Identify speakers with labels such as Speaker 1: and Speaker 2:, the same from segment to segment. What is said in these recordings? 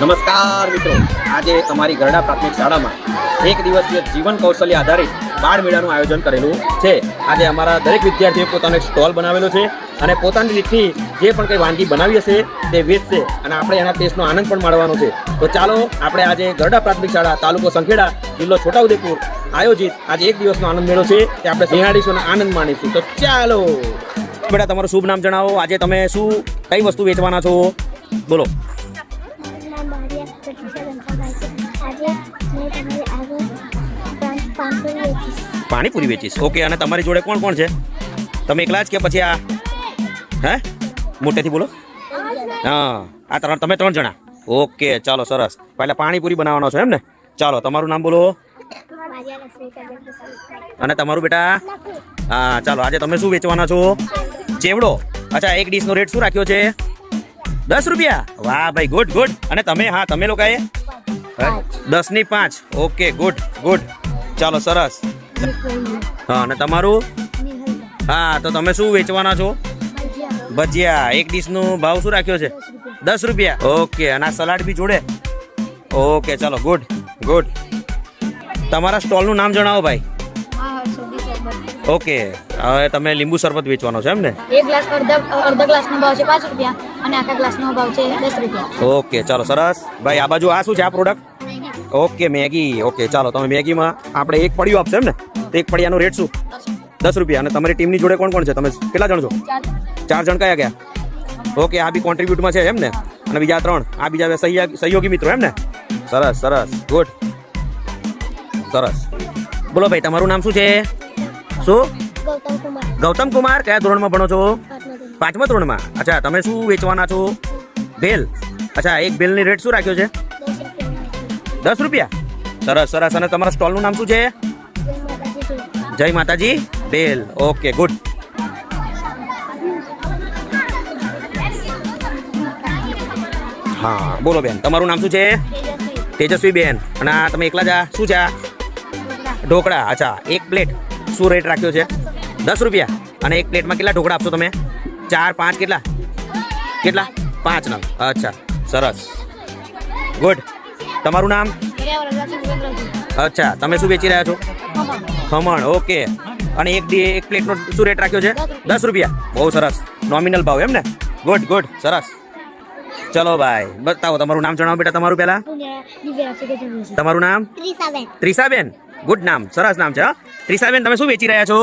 Speaker 1: નમસ્કાર મિત્રો. આજે અમારી ગરડા પ્રાથમિક શાળામાં એક દિવસીય જીવન કૌશલ્ય આધારિત બાળ મેળાનું આયોજન કરેલું છે. આજે અમારા દરેક વિદ્યાર્થીએ પોતાનો એક સ્ટોલ બનાવેલો છે અને પોતાની રીતથી જે પણ કંઈ વાનગી બનાવી હશે તે વેચશે અને આપણે એના ટેસ્ટનો આનંદ પણ માણવાનો છે. તો ચાલો આપણે આજે ગરડા પ્રાથમિક શાળા તાલુકો સંખેડા જિલ્લો છોટાઉદેપુર આયોજિત આજે એક દિવસનો આનંદ મેળો છે તે આપણે નિહાળીશું અને આનંદ માણીશું. તો ચાલો. બેટા, તમારું શુભ નામ જણાવો. આજે તમે શું, કઈ વસ્તુ વેચવાના છો? બોલો. પાણીપુરી વેચીશ. ઓકે, અને તમારી જોડે કોણ કોણ છે? તમે એકલા જ કે પછી આ હે? મોટેથી બોલો. હા, આ ત્રણ તમે ત્રણ જણા. ઓકે, ચાલો, સરસ. પહેલાં પાણીપુરી બનાવવાનો છો એમ ને? ચાલો, તમારું નામ બોલો. અને તમારું બેટા? હા, ચાલો, આજે તમે શું વેચવાના છો? ચેવડો? અચ્છા, એક ડીશનો રેટ શું રાખ્યો છે? દસ રૂપિયા? વાહ ભાઈ ગુડ ગુડ. અને તમે હા તમે લોકોએ? દસની પાંચ. Okay good good. ચાલો સરસ. હા અને તમારું? હા તો તમે શું વેચવાના છો? ભજીયા. એક ડીશનું ભાવ શું રાખ્યો છે? દસ રૂપિયા. ઓકે અને આ સલાડ બી જોડે? ઓકે ચાલો ગુડ ગુડ. તમારા સ્ટોલનું નામ જણાવો ભાઈ. ઓકે. હવે તમે લીંબુ શરબત વેચવાનો છે એમ ને?
Speaker 2: એક ગ્લાસ અડધા અડધા ગ્લાસનો ભાવ છે પાંચ રૂપિયા અને આખા ગ્લાસનો ભાવ છે દસ રૂપિયા.
Speaker 1: ઓકે ચાલો સરસ. ભાઈ આ બાજુ આ શું છે આ પ્રોડક્ટ ઓકે મેગી. ઓકે ચાલો તમે મેગીમાં આપણે એક પડિયું આપશો એમ ને? તો એક પડિયાનો રેટ શું? દસ રૂપિયા. અને તમારી ટીમની જોડે કોણ કોણ છે? તમે કેટલા જણ છો?
Speaker 2: ચાર
Speaker 1: જણ કયા ગયા? ઓકે આ બી કોન્ટ્રીબ્યુટમાં છે એમ ને? અને બીજા ત્રણ. આ બીજા સહયોગી મિત્રો એમ ને? સરસ સરસ. ગુડ સરસ. બોલો ભાઈ તમારું નામ શું છે? શું?
Speaker 3: ગૌતમ કુમાર.
Speaker 1: કયા ધોરણમાં ભણો છો? પાંચમા ધોરણમાં? અચ્છા તમે શું વેચવાના છો? ભેલ અચ્છા એક ભેલની રેટ શું રાખ્યો છે?
Speaker 3: દસ રૂપિયા.
Speaker 1: સરસ સરસ. અને તમારા સ્ટોલનું નામ શું છે? જય માતાજી. Bhel okay good. હા બોલો બેન. તમારું નામ શું છે? તેજસ્વી. બેન. અને આ તમે એકલા જ શું છે ઢોકળા. અચ્છા એક પ્લેટ. શું રેટ રાખ્યો છે? દસ રૂપિયા. અને એક પ્લેટમાં કેટલા ઢોકળા આપશો તમે? ચાર પાંચ કેટલા? કેટલા? પાંચ નંગ. અચ્છા સરસ. ગુડ તમારું નામ? અચ્છા તમે શું વેચી રહ્યા છો? ખમણ. ઓકે અને એક એક પ્લેટનો શું રેટ રાખ્યો છે? દસ રૂપિયા. બહુ સરસ. નોમિનલ ભાવ એમ ને? ગુડ ગુડ સરસ. ચલો ભાઈ બતાવો તમારું નામ જણાવો બેટા તમારું પહેલા? તમારું નામ?
Speaker 3: ત્રિસાબેન
Speaker 1: ત્રિષાબેન. ગુડ નામ સરસ નામ છે હા. ત્રિષાબેન તમે શું વેચી રહ્યા છો?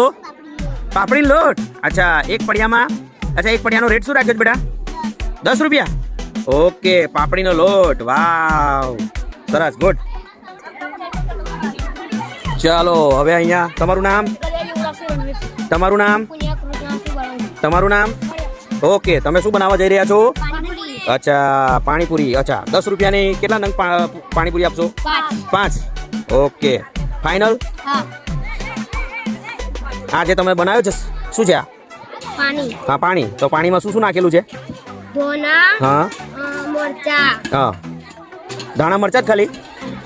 Speaker 1: પાપડી લોટ. અચ્છા એક પડિયામાં? અચ્છા એક પડિયાનો રેટ શું રાખ્યો છે બેટા? દસ રૂપિયા? ઓકે પાપડીનો લોટ. વાવ. સરસ ગુડ. ચાલો હવે અહીંયા તમારું નામ? તમારું નામ? તમારું નામ? ઓકે તમે શું બનાવવા જઈ રહ્યા છો? અચ્છા પાણીપુરી. અચ્છા દસ રૂપિયાની કેટલા નંગ પાણીપુરી આપશો? પાંચ. ઓકે. ફાઇનલ
Speaker 2: હા.
Speaker 1: આ જે તમે બનાવ્યો છે શું છે આ?
Speaker 3: પાણી.
Speaker 1: હા પાણી. તો પાણીમાં શું શું નાખેલું છે?
Speaker 3: ધોના
Speaker 1: હા.
Speaker 3: મરચા.
Speaker 1: હા. ધાણા મરચા જ ખાલી?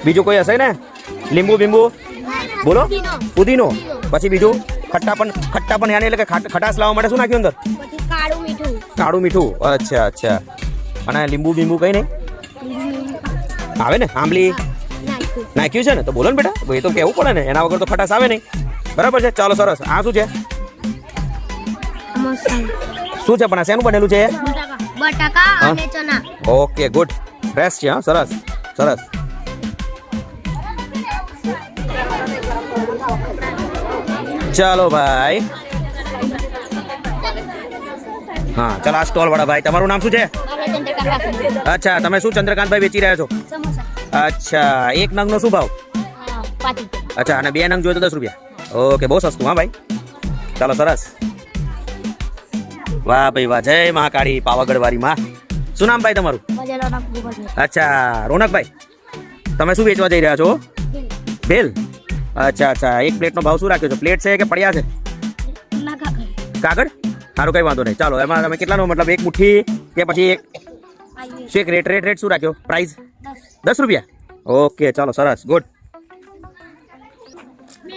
Speaker 1: બીજું કોઈ હશે ને? લીંબુ બીંબુ? બોલો. પુદીનો. પછી બીજું? ખટ્ટા પણ ખટ્ટા પણ યાની એટલે કે ખાટ- ખટાશ લાવવા માટે શું નાખ્યું અંદર?
Speaker 3: કાળું મીઠું.
Speaker 1: કાળું મીઠું. અચ્છા અચ્છા. અને લીંબુ બીંબુ કઈ નહીં? આવે ને? આંબલી?
Speaker 3: નાખ્યું
Speaker 1: છે ને તો બોલો ને બેટા એ તો કહેવું પડે ને એના વગર તો ખટાશ આવે નહીં. બરાબર છે? ચાલો સરસ. આ શું છે? શું છે? પણ આ શેનું બનેલું છે
Speaker 3: બટાકા.
Speaker 1: હા.
Speaker 3: અને ચના
Speaker 1: ઓકે ગુડ. ફ્રેશ છે હા? સરસ. સરસ. ચાલો ભાઈ. હા ચાલો આ સ્ટોલ વાળા ભાઈ. તમારું નામ શું છે? અચ્છા તમે શું ચંદ્રકાંતભાઈ વેચી રહ્યા છો? અચ્છા, એક નંગનો શું ભાવ? અચ્છા, અને બે નંગ જોઈએ તો દસ રૂપિયા. ઓકે, બહુ સસ્તું, હા, ભાઈ? ચાલો, સરસ. વાહ, ભાઈ, વાહ, જય મહાકાળી પાવાગઢ વાળી માં શું નામ, ભાઈ, તમારું? અચ્છા, રોનકભાઈ, તમે શું વેચવા જઈ રહ્યા છો? ભેલ. અચ્છા અચ્છા, એક પ્લેટનો ભાવ શું રાખ્યો છે? પ્લેટ છે કે પડ્યા છે? કાગળ? સારું કઈ વાંધો નહીં. ચાલો, એમાં તમે કેટલાનો, મતલબ, એક મુઠ્ઠી કે પછી એક? શું એક રેટ રેટ રેટ શું રાખ્યો? પ્રાઇસ? દસ રૂપિયા? ઓકે ચાલો સરસ ગુડ.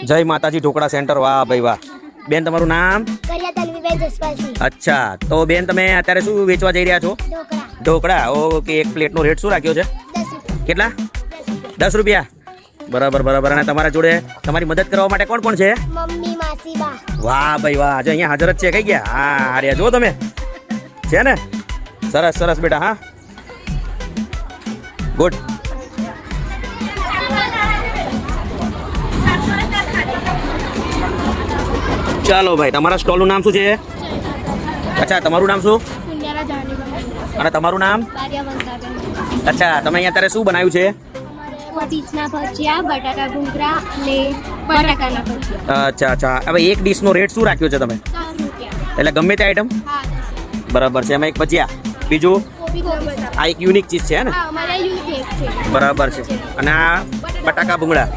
Speaker 1: જય માતાજી ઢોકળા સેન્ટર. વાહ ભાઈ વાહ. બેન તમારું નામ? અચ્છા તો બેન તમે અત્યારે શું વેચવા જઈ રહ્યા છો?
Speaker 3: ઢોકળા.
Speaker 1: ઓકે એક પ્લેટનો રેટ શું રાખ્યો છે? કેટલા? દસ રૂપિયા. બરાબર બરાબર. અને તમારા જોડે તમારી મદદ કરવા માટે કોણ કોણ છે? વાહ ભાઈ વાહ. આજે અહીંયા હાજર જ છે. કઈ ગયા? હા અરે જુઓ તમે. છે ને? સરસ સરસ બેટા હા. ગુડ. ચાલો ભાઈ તમારા સ્ટોલનું નામ શું છે? અચ્છા તમારું નામ શું? અને તમારું નામ? અચ્છા તમે અહીંયા અત્યારે શું બનાવ્યું છે? અચ્છા અચ્છા. હવે એક ડીશનો રેટ શું રાખ્યો છે તમે? એટલે ગમે તે આઈટમ બરાબર છે. એમાં એક ભજીયા. બીજું? આ એક યુનિક ચીજ છે ને? બરાબર છે. અને આ બટાકા ભૂંગળા.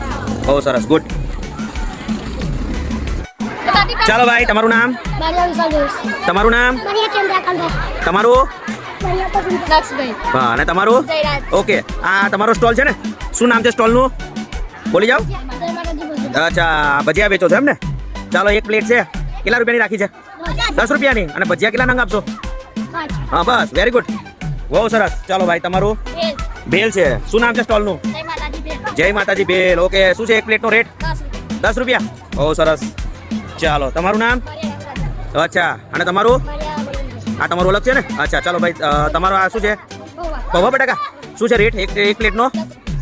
Speaker 1: બહુ સરસ. ગુડ ચાલો ભાઈ, તમારું નામ? તમારું નામ? તમારું? હા, અને તમારું? ઓકે. આ તમારો સ્ટોલ છે ને? શું નામ છે સ્ટોલનું? બોલી જાઓ. અચ્છા ભજીયા વેચો છો એમ ને? ચાલો, એક પ્લેટ છે. કેટલા રૂપિયાની રાખી છે? દસ રૂપિયાની. અને ભજીયા કેટલા નંગ આપશો? હા, બસ. વેરી ગુડ બહુ સરસ. ચાલો ભાઈ, તમારું? ભેલ છે. શું નામ છે સ્ટોલનું?
Speaker 3: જય માતાજી
Speaker 1: ભેલ. ઓકે, શું છે એક પ્લેટનો રેટ?
Speaker 3: દસ રૂપિયા.
Speaker 1: બહુ સરસ. ચાલો તમારું નામ? અચ્છા અને તમારું? આ તમારું અલગ છે ને? અચ્છા ચાલો ભાઈ તમારો આ શું છે?
Speaker 3: પૌવા.
Speaker 1: બટાકા? શું છે રેટ? એક એક પ્લેટનો?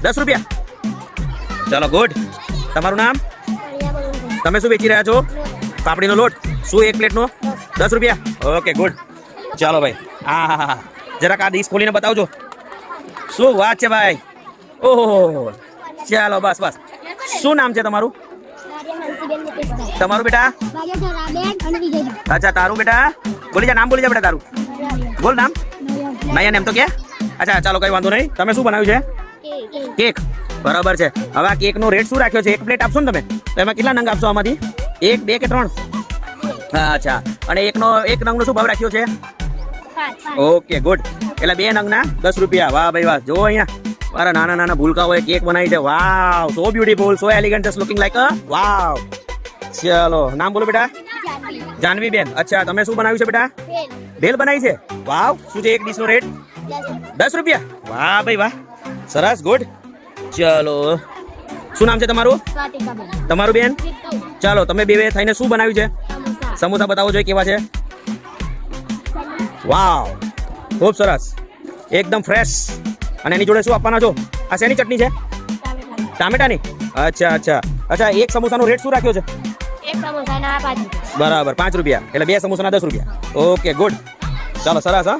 Speaker 1: દસ રૂપિયા. ચાલો ગુડ. તમારું નામ? તમે શું વેચી રહ્યા છો? પાપડીનો લોટ. શું એક પ્લેટનો? દસ. રૂપિયા. Okay good. ચાલો ભાઈ. હા હા હા જરાક આ ડીશ ખોલીને બતાવજો. શું વાત છે ભાઈ? ઓહો. ચાલો બસ બસ. શું નામ છે તમારું? તમારું બેટા? અચ્છા, તારું બેટા? બોલી જા, નામ બોલી જા બેટા તારું. બોલ નામ. નયન એમ તો કે? અચ્છા, ચાલો, કઈ વાંધો નહીં. તમે શું બનાવ્યું છે? કેક. બરાબર છે. હવે આ કેકનો રેટ શું રાખ્યો છે? એક પ્લેટ આપશો ને તમે? તો એમાં કેટલા નંગ આપશો આમાંથી? એક, બે કે ત્રણ? અચ્છા. અને એકનો, એક નંગનો શું ભાવ રાખ્યો છે? Okay, good. એટલે બે નંગના દસ રૂપિયા. વાહ ભાઈ, વાહ. જો અહીંયા. મારા નાના નાના ભૂલકા હોય કેક બનાવી છે. Wow so beautiful so elegant just looking like wow. ચલો નામ બોલો બેટા. જાનવી. બેન. અચ્છા તમે શું બનાવ્યું છે બેટા? ભેલ બનાવી છે? વાવ શું છે એક ડીશનો રેટ દસ રૂપિયા. વાહ ભાઈ વાહ. સરસ ગુડ ચલો. શું નામ છે તમારું? તમારું બેન? ચાલો તમે બે બે થઈને શું બનાવ્યું છે?
Speaker 3: સમોસા.
Speaker 1: સમોસા બતાવો જોઈએ કેવા છે. વાવ ખૂબ સરસ. એકદમ ફ્રેશ અને એની જોડે શું આપવાના છો? આ શેની ચટણી છે? ટામેટાની. અચ્છા અચ્છા. અચ્છા એક સમોસાનો રેટ શું રાખ્યો છે? બરાબર પાંચ રૂપિયા. એટલે બે સમોસાના દસ રૂપિયા. Okay good. ચાલો સરસ હા?